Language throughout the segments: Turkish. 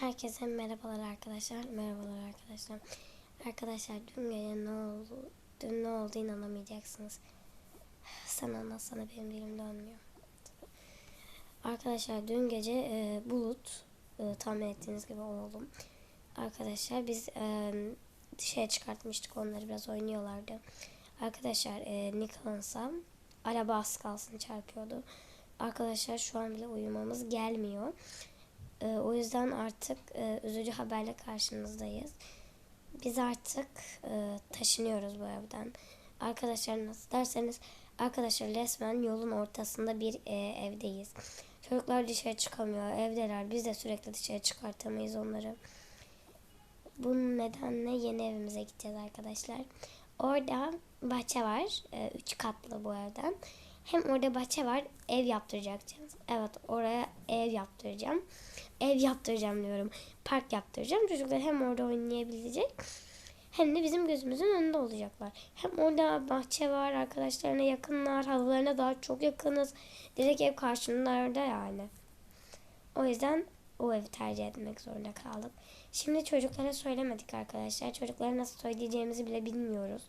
Herkese merhabalar arkadaşlar. Merhabalar arkadaşlar. Arkadaşlar dün gece ne oldu? Dün ne oldu inanamayacaksınız. Sen anlatsana benim dilim dönmüyor. Arkadaşlar dün gece e, Bulut e, tahmin ettiğiniz gibi oğlum. Arkadaşlar biz e, dışarı çıkartmıştık onları biraz oynuyorlardı. Arkadaşlar e, Nicholas'a araba az kalsın çarpıyordu. Arkadaşlar şu an bile uyumamız gelmiyor. E, o yüzden artık e, üzücü haberle karşınızdayız. Biz artık e, taşınıyoruz bu evden. Arkadaşlar nasıl derseniz arkadaşlar resmen yolun ortasında bir e, evdeyiz. Çocuklar dışarı çıkamıyor, evdeler. Biz de sürekli dışarı çıkartamayız onları. Bunun nedenle yeni evimize gideceğiz arkadaşlar. Orada bahçe var. E, üç katlı bu evden. Hem orada bahçe var. Ev yaptıracağız. Evet oraya ev yaptıracağım. Ev yaptıracağım diyorum. Park yaptıracağım. Çocuklar hem orada oynayabilecek hem de bizim gözümüzün önünde olacaklar. Hem orada bahçe var. Arkadaşlarına yakınlar. Havalarına daha çok yakınız. Direkt ev karşılarında yani. O yüzden o evi tercih etmek zorunda kaldık. Şimdi çocuklara söylemedik arkadaşlar. Çocuklara nasıl söyleyeceğimizi bile bilmiyoruz.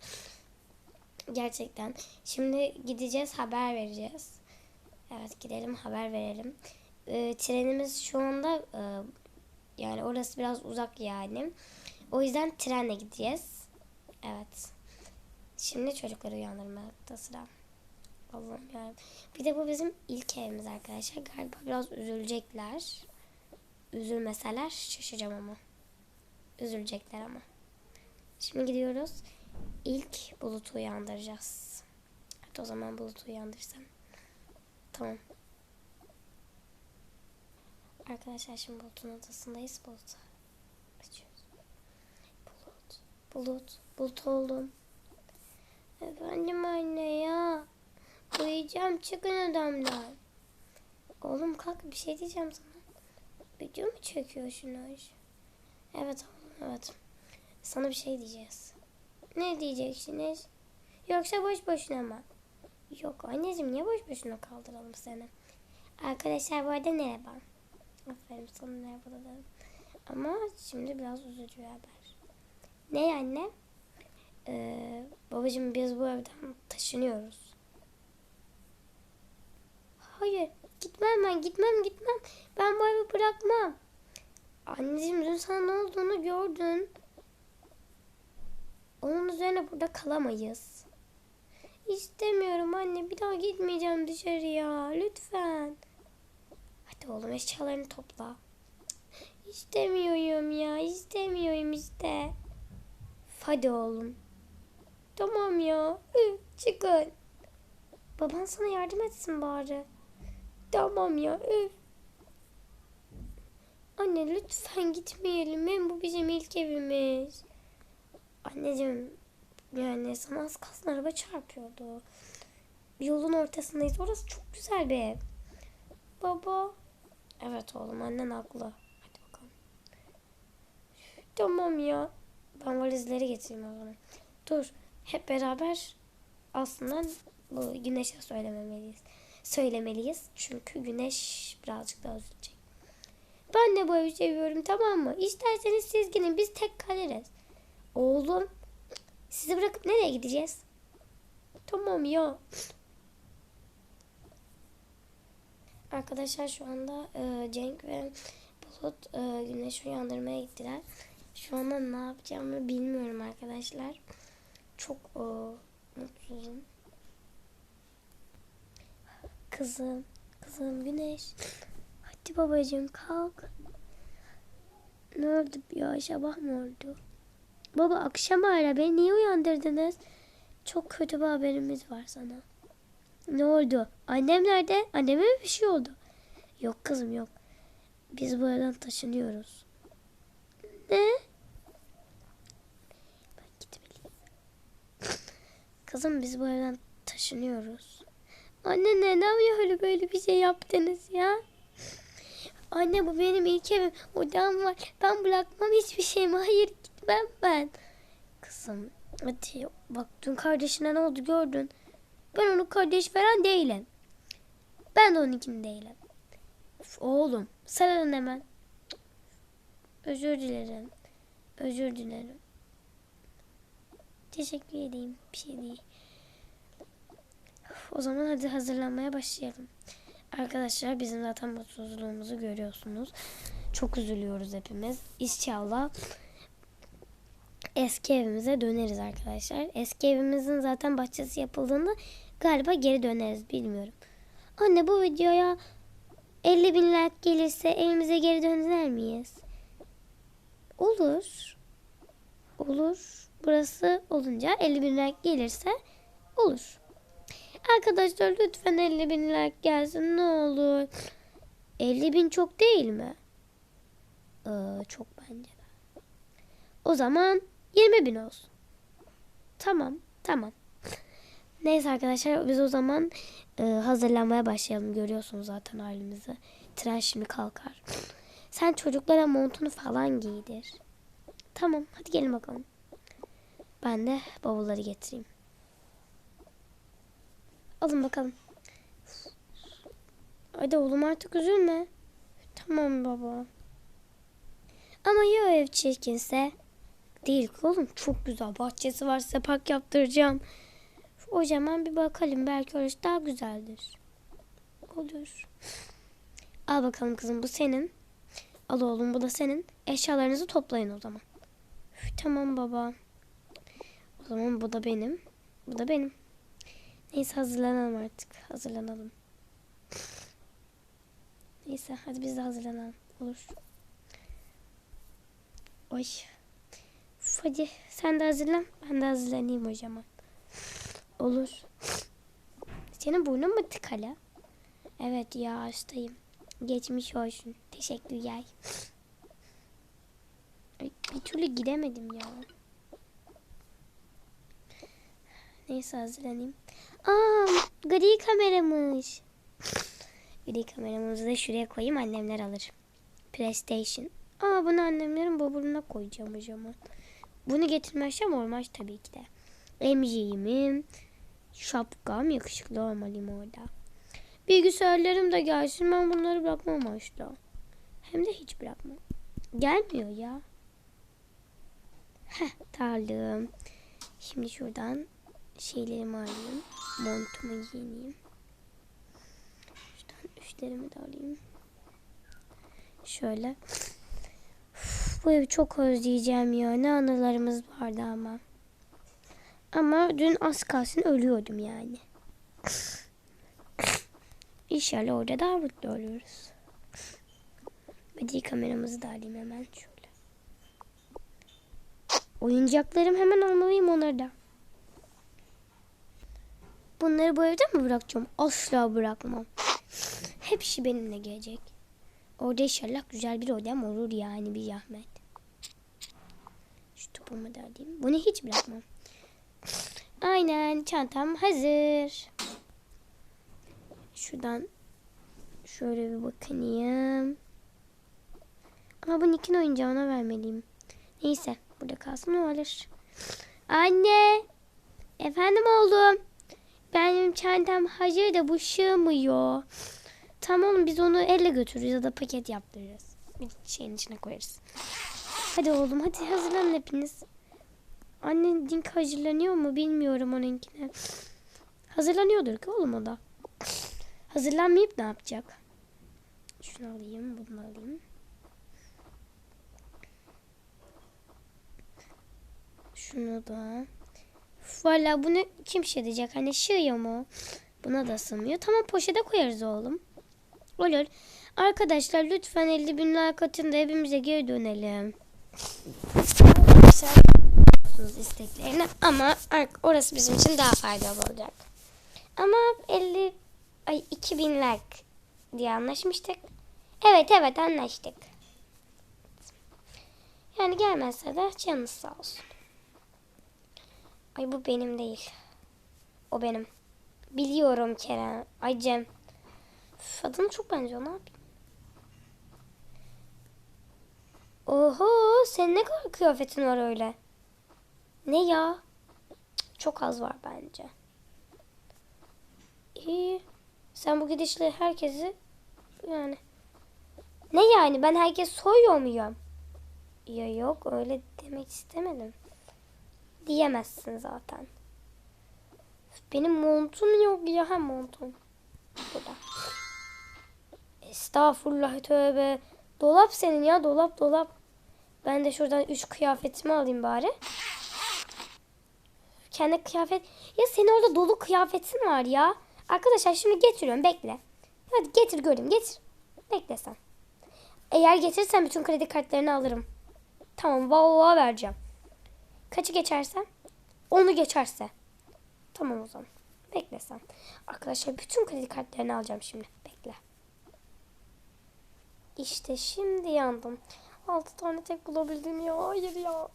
Gerçekten. Şimdi gideceğiz haber vereceğiz. Evet gidelim haber verelim. Ee, trenimiz şu anda e, yani orası biraz uzak yani. O yüzden trenle gideceğiz. Evet. Şimdi çocukları uyandırmakta sıra. Allah'ım yarabbim. Bir de bu bizim ilk evimiz arkadaşlar. Galiba biraz üzülecekler. Üzülmeseler şaşacağım ama. Üzülecekler ama. Şimdi gidiyoruz. İlk Bulut'u uyandıracağız. Hadi o zaman Bulut'u uyandırsam. Tamam. Arkadaşlar şimdi Bulut'un odasındayız. Bulut'u açıyoruz. Bulut. Bulut. Bulut oldum. Efendim anne ya. Uyuyacağım çıkın odamdan. Oğlum kalk bir şey diyeceğim sana. Video mu çekiyorsunuz? Evet oğlum evet. Sana bir şey diyeceğiz. Ne diyeceksiniz? Yoksa boş boşuna mı? Yok anneciğim niye boş boşuna kaldıralım seni? Arkadaşlar bu arada merhaba. Aferin sana merhaba dedim. Ama şimdi biraz üzücü bir haber. Ne anne? Ee, babacığım biz bu evden taşınıyoruz. Hayır gitmem ben gitmem gitmem. Ben bu evi bırakmam. Anneciğim dün sana ne olduğunu gördün. Onun üzerine burada kalamayız. İstemiyorum anne. Bir daha gitmeyeceğim dışarıya. Lütfen. Hadi oğlum eşyalarını topla. İstemiyorum ya. istemiyorum işte. Hadi oğlum. Tamam ya. Üf, çıkın. Baban sana yardım etsin bari. Tamam ya. Üf. Anne lütfen gitmeyelim. Hem bu bizim ilk evimiz. Anneciğim yani sana az kalsın araba çarpıyordu. Yolun ortasındayız. Orası çok güzel bir ev. Baba. Evet oğlum annen haklı. Hadi bakalım. Tamam ya. Ben valizleri getireyim o zaman. Dur. Hep beraber aslında bu güneşe söylememeliyiz. Söylemeliyiz. Çünkü güneş birazcık daha üzülecek. Ben de bu evi seviyorum tamam mı? İsterseniz siz gidin biz tek kalırız. Oğlum sizi bırakıp nereye gideceğiz? Tamam ya. Arkadaşlar şu anda e, Cenk ve Bulut e, güneşi uyandırmaya gittiler. Şu anda ne yapacağımı bilmiyorum arkadaşlar. Çok e, mutsuzum. Kızım, kızım güneş. Hadi babacığım kalk. Ne oldu ya sabah mı oldu? Baba akşam ara beni niye uyandırdınız? Çok kötü bir haberimiz var sana. Ne oldu? Annem nerede? Anneme mi bir şey oldu? Yok kızım yok. Biz bu evden taşınıyoruz. Ne? Ben gitmeliyim. Kızım biz bu evden taşınıyoruz. Anne neden öyle böyle bir şey yaptınız ya? Anne bu benim ilk evim. Odam var. Ben bırakmam hiçbir şeyimi. Hayır gitmem ben. Kızım hadi bak dün kardeşine ne oldu gördün. Ben onun kardeş veren değilim. Ben de onunkini değilim. Üf, oğlum sarılın hemen. Özür dilerim. Özür dilerim. Teşekkür edeyim. Bir şey değil. O zaman hadi hazırlanmaya başlayalım. Arkadaşlar bizim zaten mutsuzluğumuzu görüyorsunuz. Çok üzülüyoruz hepimiz. İnşallah eski evimize döneriz arkadaşlar. Eski evimizin zaten bahçesi yapıldığında galiba geri döneriz bilmiyorum. Anne bu videoya 50 bin like gelirse evimize geri döner miyiz? Olur. Olur. Burası olunca 50 bin like gelirse olur. Arkadaşlar lütfen 50 bin like gelsin ne olur. 50 bin çok değil mi? Ee, çok bence. O zaman 20 bin olsun. Tamam, tamam. Neyse arkadaşlar biz o zaman e, hazırlanmaya başlayalım. Görüyorsunuz zaten halimizi. Tren şimdi kalkar. Sen çocuklara montunu falan giydir. Tamam hadi gelin bakalım. Ben de bavulları getireyim. Alın bakalım. Hadi oğlum artık üzülme. Tamam baba. Ama ya ev çirkinse? Değil oğlum çok güzel bahçesi var size park yaptıracağım. O zaman bir bakalım belki orası daha güzeldir. Olur. Al bakalım kızım bu senin. Al oğlum bu da senin. Eşyalarınızı toplayın o zaman. Üf, tamam baba. O zaman bu da benim. Bu da benim. Neyse hazırlanalım artık. Hazırlanalım. Neyse hadi biz de hazırlanalım. Olur. Oy. Hadi sen de hazırlan. Ben de hazırlanayım o. Olur. Senin burnun mu tıkalı? Evet ya hastayım. Geçmiş olsun. Teşekkürler. Ay, Bir türlü gidemedim ya. Neyse hazırlanayım. Aa, gri kameramış. gri kameramızı da şuraya koyayım annemler alır. PlayStation. Aa bunu annemlerin bavuluna koyacağım o zaman. Bunu getirmezsem olmaz tabii ki de. Emciğimim, şapkam yakışıklı olmalıyım orada. Bilgisayarlarım da gelsin ben bunları bırakmam asla. Hem de hiç bırakmam. Gelmiyor ya. Heh tarlım. Şimdi şuradan şeylerimi alayım. Montumu giyineyim. Şuradan üstlerimi de alayım. Şöyle. Bu evi çok özleyeceğim ya. Ne anılarımız vardı ama. Ama dün az kalsın ölüyordum yani. İnşallah orada daha mutlu oluruz. Hadi kameramızı da alayım hemen şöyle. Oyuncaklarım hemen almalıyım onları da. Bunları bu evde mi bırakacağım? Asla bırakmam. Hepsi benimle gelecek. Orada inşallah güzel bir odam olur yani bir zahmet. Şu topumu da alayım. Bunu hiç bırakmam. Aynen çantam hazır. Şuradan şöyle bir bakayım. Ama bu Nick'in oyuncağına vermeliyim. Neyse burada kalsın olur. Anne. Efendim oğlum. Benim çantam hazır da bu sığmıyor. Tamam biz onu elle götürürüz ya da paket yaptırırız. Bir şeyin içine koyarız. Hadi oğlum hadi hazırlanın hepiniz. Annen Dink hazırlanıyor mu bilmiyorum onunkine. Hazırlanıyordur ki oğlum o da. Hazırlanmayıp ne yapacak? Şunu alayım, bunu alayım. Şunu da. Valla bunu kim şey diyecek? Hani sığıyor mu? Buna da sığmıyor. Tamam poşete koyarız oğlum. Olur. Arkadaşlar lütfen 50 bin like atın da hepimize geri dönelim. Arkadaşlar isteklerini ama orası bizim için daha faydalı olacak. Ama 50 ay 2000 like diye anlaşmıştık. Evet evet anlaştık. Yani gelmezse de canınız sağ olsun. Ay bu benim değil. O benim. Biliyorum Kerem. Ay Cem. Üf, çok benziyor ne yapayım? Oho senin ne kadar kıyafetin var öyle. Ne ya? Çok az var bence. İyi. Sen bu gidişle herkesi yani. Ne yani ben herkes soyuyor muyum? Ya yok öyle demek istemedim. Diyemezsin zaten. Benim montum yok ya ha montum. Burada. Estağfurullah tövbe. Dolap senin ya dolap dolap. Ben de şuradan üç kıyafetimi alayım bari. Kendi kıyafet. Ya senin orada dolu kıyafetin var ya. Arkadaşlar şimdi getiriyorum bekle. Hadi getir göreyim getir. Bekle sen. Eğer getirirsen bütün kredi kartlarını alırım. Tamam vallahi vereceğim. Kaçı geçersen? Onu geçerse. Tamam o zaman. Bekle sen. Arkadaşlar bütün kredi kartlarını alacağım şimdi. Bekle. İşte şimdi yandım. Altı tane tek bulabildim ya. Hayır ya.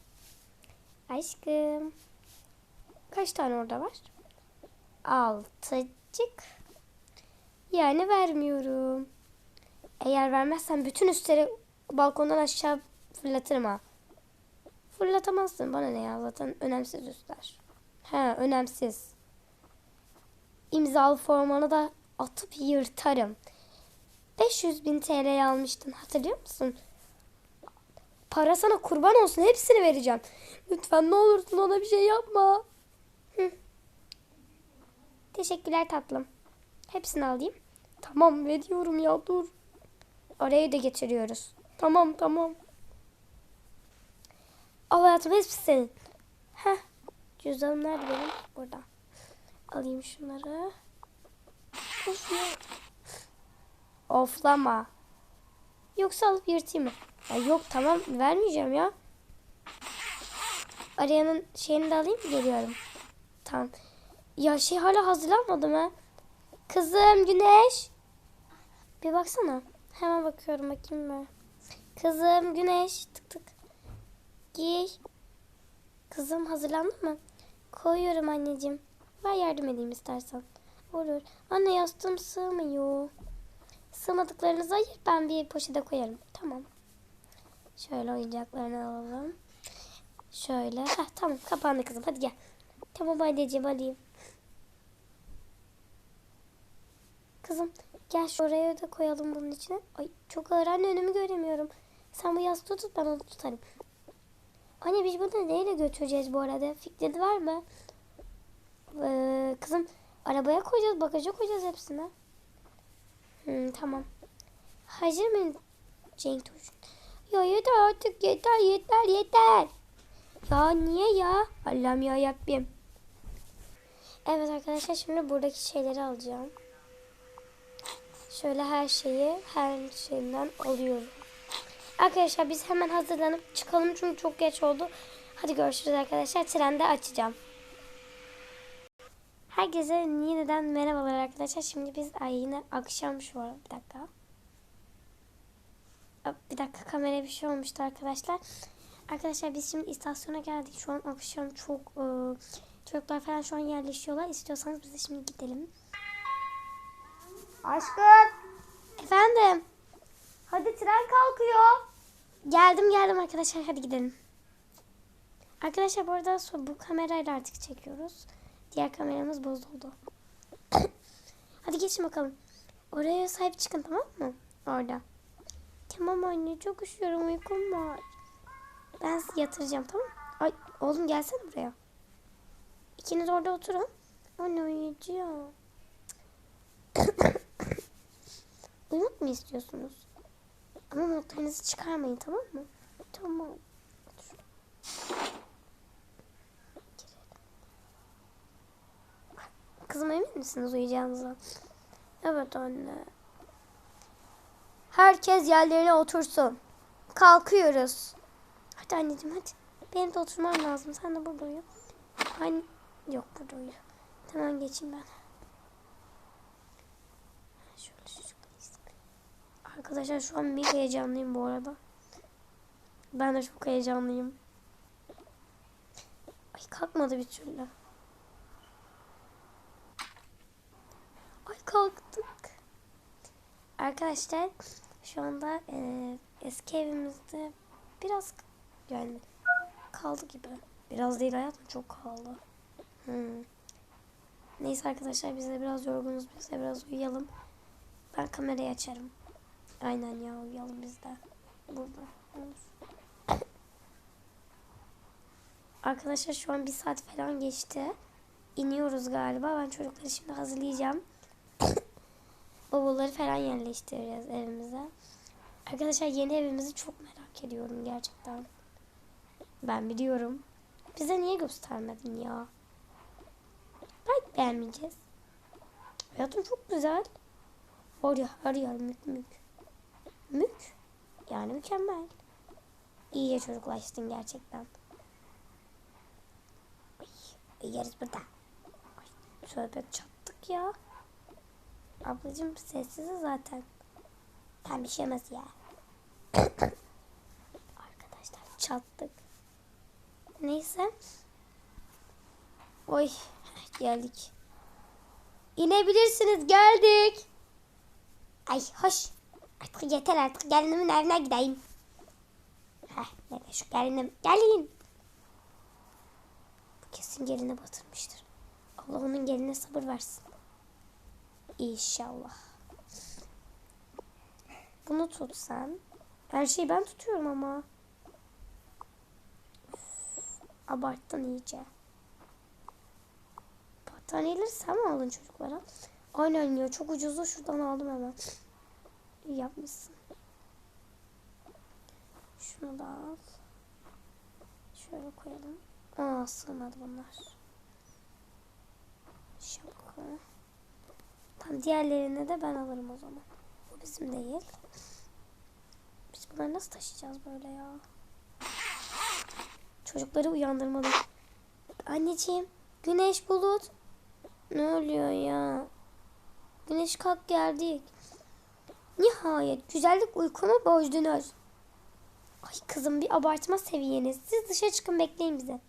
Aşkım. Kaç tane orada var? Altıcık. Yani vermiyorum. Eğer vermezsen bütün üstleri balkondan aşağı fırlatırım ha. Fırlatamazsın bana ne ya zaten önemsiz üstler. He önemsiz. İmzalı formanı da atıp yırtarım. 500 bin TL almıştın hatırlıyor musun? Para sana kurban olsun hepsini vereceğim. Lütfen ne olursun ona bir şey yapma. Hı. Teşekkürler tatlım. Hepsini alayım. Tamam veriyorum ya dur. Orayı da getiriyoruz. Tamam tamam. Al hayatım hepsi senin. Heh. Cüzdanım nerede benim? Burada. Alayım şunları. Of ya. Oflama. Yoksa alıp yırtayım mı? Ya yok tamam vermeyeceğim ya. Arayanın şeyini de alayım geliyorum. Tamam. Ya şey hala hazırlanmadım ha. Kızım Güneş. Bir baksana. Hemen bakıyorum bakayım ben. Kızım Güneş. Tık tık. Giy. Kızım hazırlandın mı? Koyuyorum anneciğim. Ver yardım edeyim istersen. Olur. Anne yastığım sığmıyor. Sığmadıklarınızı ayır ben bir poşete koyarım. Tamam. Şöyle oyuncaklarını alalım. Şöyle. Heh, tamam kapandı kızım hadi gel. Tamam anneciğim hadi. Kızım gel şuraya da koyalım bunun içine. Ay çok ağır anne önümü göremiyorum. Sen bu yastığı tut ben onu tutarım. Anne biz bunu neyle götüreceğiz bu arada? Fikrin var mı? Ee, kızım arabaya koyacağız, bagaja koyacağız hepsine. Hmm, tamam. Hazır mı Cenk Toşun? Ya yeter artık yeter yeter yeter. Ya niye ya? Allah'ım ya Rabbim. Evet arkadaşlar şimdi buradaki şeyleri alacağım. Şöyle her şeyi her şeyinden alıyorum. Arkadaşlar biz hemen hazırlanıp çıkalım çünkü çok geç oldu. Hadi görüşürüz arkadaşlar. Trende açacağım. Herkese yeniden merhabalar arkadaşlar. Şimdi biz ay yine akşam şu an. Bir dakika. Bir dakika kameraya bir şey olmuştu arkadaşlar. Arkadaşlar biz şimdi istasyona geldik. Şu an akşam çok e, çocuklar falan şu an yerleşiyorlar. İstiyorsanız biz de şimdi gidelim. Aşkım Efendim. hadi tren kalkıyor. Geldim geldim arkadaşlar hadi gidelim. Arkadaşlar bu arada bu kamerayla artık çekiyoruz. Diğer kameramız bozuldu. hadi geçin bakalım. Oraya sahip çıkın tamam mı? Orada. Tamam anne çok üşüyorum uykum var. Ben sizi yatıracağım tamam mı? Ay oğlum gelsene buraya. İkiniz orada oturun. Anne uyuyacağım. Uyumak mı istiyorsunuz? Ama montlarınızı çıkarmayın tamam mı? Tamam. Otur. Kızım emin misiniz uyuyacağınıza? Evet anne. Herkes yerlerine otursun. Kalkıyoruz. Hadi anneciğim hadi. Benim de oturmam lazım. Sen de burada uyu. Anne... Yok burada uyu. Hemen geçeyim ben. Şöyle. Arkadaşlar şu an bir heyecanlıyım bu arada. Ben de çok heyecanlıyım. Ay kalkmadı bir türlü. Kalktık. Arkadaşlar şu anda e, eski evimizde biraz yani kaldı gibi. Biraz değil hayatım çok kaldı. Hmm. Neyse arkadaşlar biz de biraz yorgunuz. Biz de biraz uyuyalım. Ben kamerayı açarım. Aynen ya uyuyalım biz de. Burada. Arkadaşlar şu an bir saat falan geçti. İniyoruz galiba. Ben çocukları şimdi hazırlayacağım. Bavulları falan yerleştireceğiz evimize. Arkadaşlar yeni evimizi çok merak ediyorum gerçekten. Ben biliyorum. Bize niye göstermedin ya? Belki beğenmeyeceğiz. Hayatım çok güzel. Oraya her yer mük mük. Mük. Yani mükemmel. İyice çocuklaştın gerçekten. Ay, yeriz burada. Ay, Şöyle çattık ya. Ablacığım sessiz zaten. Tam bir şey ya. Arkadaşlar çattık. Neyse. Oy geldik. İnebilirsiniz geldik. Ay hoş. Artık yeter artık gelinimin evine gideyim. Heh, nereye şu gelinim. Gelin. Bu kesin geline batırmıştır. Allah onun geline sabır versin. İnşallah. Bunu tut sen. Her şeyi ben tutuyorum ama. Üf, abarttın iyice. Battaniyeleri sen mi aldın çocuklara? Aynen ya çok ucuzdu şuradan aldım hemen. İyi yapmışsın. Şunu da al. Şöyle koyalım. Aa sığmadı bunlar. Şapka. Tam diğerlerini de ben alırım o zaman. Bu bizim değil. Biz bunları nasıl taşıyacağız böyle ya? Çocukları uyandırmalı. Anneciğim, güneş bulut. Ne oluyor ya? Güneş kalk geldik. Nihayet güzellik uykumu bozdunuz. Ay kızım bir abartma seviyeniz. Siz dışarı çıkın bekleyin bizi.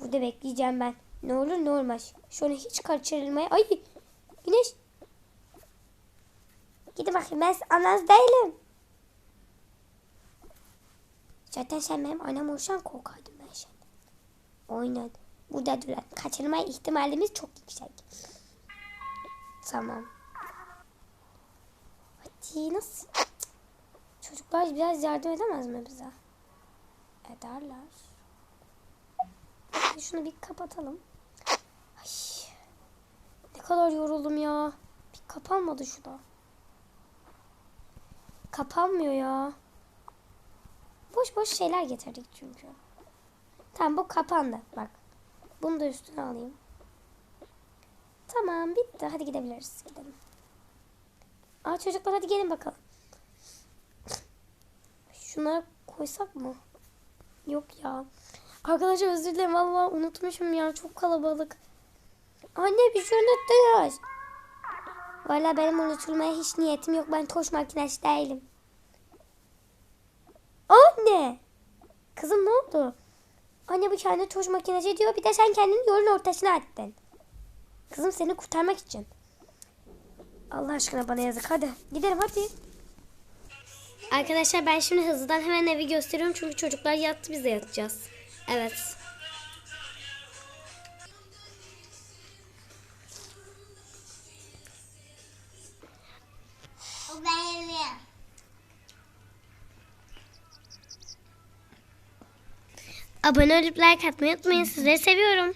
Burada bekleyeceğim ben. Ne olur ne olmaz. Şöyle hiç kaçırılmaya. Ay güneş. Gidin bakayım ben ananız değilim. Zaten sen benim anam olsan korkardım ben senden. Aynen. Burada duran. Kaçırma ihtimalimiz çok yüksek. Tamam. Hadi nasıl? Çocuklar biraz yardım edemez mi bize? Ederler. Şunu bir kapatalım. Ay. Ne kadar yoruldum ya. Bir kapanmadı şu da. Kapanmıyor ya. Boş boş şeyler getirdik çünkü. Tamam bu kapandı. Bak. Bunu da üstüne alayım. Tamam bitti. Hadi gidebiliriz. Gidelim. Aa çocuklar hadi gelin bakalım. Şunları koysak mı? Yok ya. Arkadaşlar özür dilerim. Valla unutmuşum ya. Çok kalabalık. Anne şey unuttunuz. Valla benim unutulmaya hiç niyetim yok. Ben toş makinesi değilim. Anne. Kızım ne oldu? Anne bu kendi toş makinesi diyor. Bir de sen kendini yolun ortasına attın. Kızım seni kurtarmak için. Allah aşkına bana yazık. Hadi gidelim hadi. Arkadaşlar ben şimdi hızlıdan hemen evi gösteriyorum. Çünkü çocuklar yattı biz de yatacağız. Evet. Abone olup like atmayı unutmayın. Sizleri seviyorum.